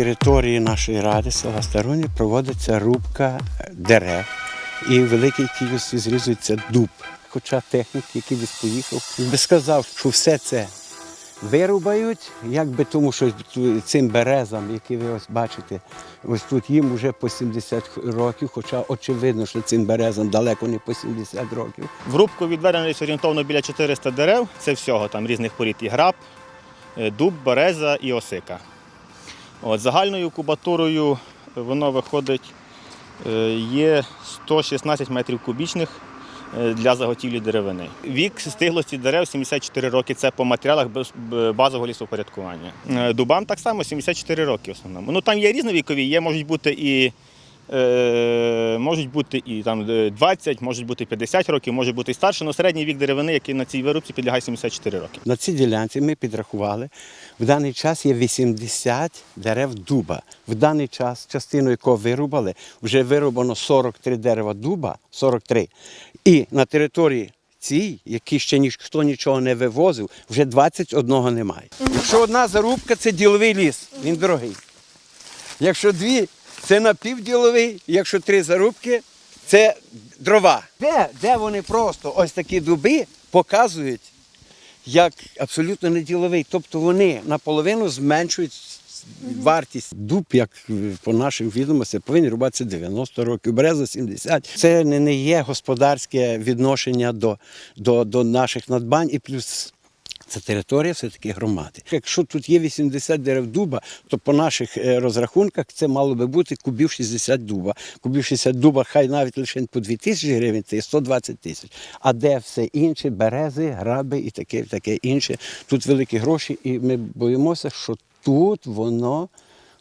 території нашої ради села Старуні проводиться рубка дерев і в великій кількості зрізується дуб. Хоча технік, який десь поїхав, би сказав, що все це вирубають, якби тому, що цим березам, які ви ось бачите, ось тут їм вже по 70 років, хоча очевидно, що цим березам далеко не по 70 років. В рубку відведено орієнтовно біля 400 дерев. Це всього там різних порід і граб, е, дуб, береза і осика. От, загальною кубатурою воно виходить е, є 116 метрів кубічних е, для заготівлі деревини. Вік стиглості дерев 74 роки. Це по матеріалах базового лісопорядкування. Е, Дубам так само 74 роки в основному. Ну там є різновікові, є можуть бути і. Е, можуть бути і там е, 20, можуть бути 50 років, може бути і старше, але середній вік деревини, який на цій вирубці підлягає 74 роки. На цій ділянці ми підрахували, в даний час є 80 дерев дуба. В даний час, частину якого вирубали, вже вирубано 43 дерева дуба, 43. І на території цій, які ще ніхто нічого не вивозив, вже 21 немає. Якщо одна зарубка це діловий ліс, він дорогий. Якщо дві, це напівділовий, якщо три зарубки, це дрова. Де, де вони просто ось такі дуби показують, як абсолютно неділовий. Тобто вони наполовину зменшують вартість. Дуб, як е, по нашим відомостям, повинен рубатися 90 років, береза 70. Це не є господарське відношення до, до, до наших надбань і плюс. Це територія все-таки громади. Якщо тут є 80 дерев дуба, то по наших е, розрахунках це мало би бути кубів 60 дуба. Кубів 60 дуба, хай навіть лише по 2 тисячі гривень, це є 120 тисяч. А де все інше, берези, граби і таке, таке інше. Тут великі гроші, і ми боїмося, що тут воно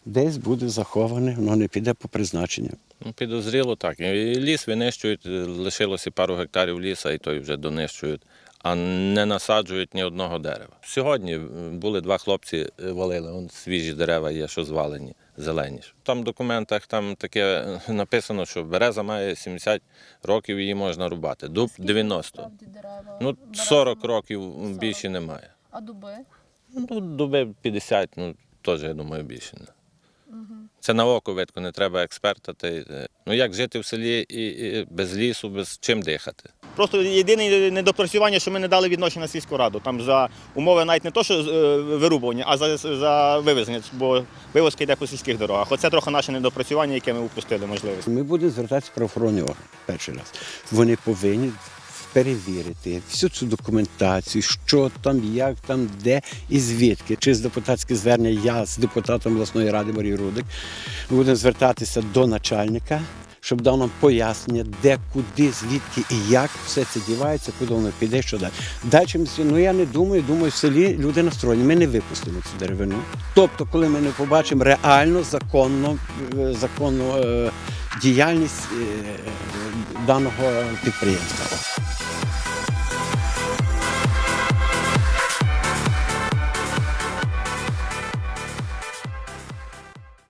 десь буде заховане, воно не піде по призначенню. Ну, підозріло так. Ліс винищують, е, лишилося пару гектарів ліса, і той вже донищують, а не насаджують ні одного дерева. Сьогодні е, були два хлопці е, валили, вон свіжі дерева є, що звалені, зелені. Там в документах там таке е, написано, що береза має 70 років, її можна рубати. Дуб 90. Ну, 40 років більше немає. А дуби? Ну, дуби 50, ну теж, я думаю, більше. Не. Це на око видко, не треба експерта. Та, ну як жити в селі і, і без лісу, без чим дихати? Просто єдине недопрацювання, що ми не дали відношення на сільську раду. Там за умови навіть не то, що е, вирубування, а за, за вивезення, бо вивозка йде по сільських дорогах. Оце трохи наше недопрацювання, яке ми упустили можливість. Ми будемо звертатися в правоохоронні органи перший раз. Вони повинні перевірити всю цю документацію, що там, як там, де і звідки. Чи з депутатське звернення я з депутатом обласної ради Марії Рудик будемо звертатися до начальника. Щоб дав нам пояснення, де, куди, звідки і як все це дівається, куди воно піде, що далі. Далі, ну я не думаю, думаю, в селі люди настроєні. Ми не випустимо цю деревину. Тобто, коли ми не побачимо реально законну, е, законну е, діяльність е, даного підприємства.